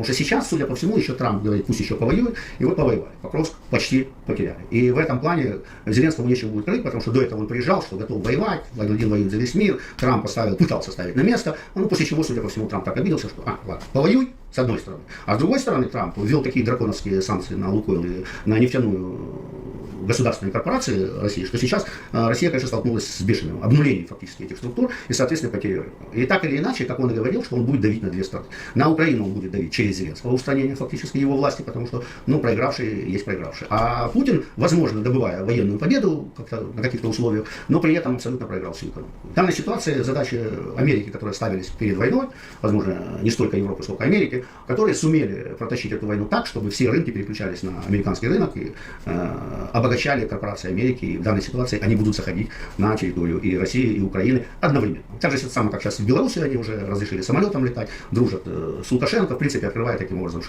Потому что сейчас, судя по всему, еще Трамп говорит, пусть еще повоюет, и вот повоевали. Покровск почти потеряли. И в этом плане Зеленскому нечего будет крыть, потому что до этого он приезжал, что готов воевать, один воюет за весь мир, Трамп поставил, пытался ставить на место, ну, после чего, судя по всему, Трамп так обиделся, что, а, ладно, повоюй, с одной стороны. А с другой стороны, Трамп ввел такие драконовские санкции на Лукойл на нефтяную государственные корпорации России, что сейчас э, Россия, конечно, столкнулась с бешеным обнулением фактически этих структур и, соответственно, потерей. И так или иначе, как он и говорил, что он будет давить на две стороны. На Украину он будет давить через Зеленского, устранение фактически его власти, потому что, ну, проигравший есть проигравший. А Путин, возможно, добывая военную победу на каких-то условиях, но при этом абсолютно проиграл всю экономику. В данной ситуации задачи Америки, которые ставились перед войной, возможно, не столько Европы, сколько Америки, которые сумели протащить эту войну так, чтобы все рынки переключались на американский рынок и э, обогащали корпорации Америки, и в данной ситуации они будут заходить на территорию и России, и Украины одновременно. Так же самое, как сейчас в Беларуси, они уже разрешили самолетом летать, дружат э, с Лукашенко, в принципе, открывая таким образом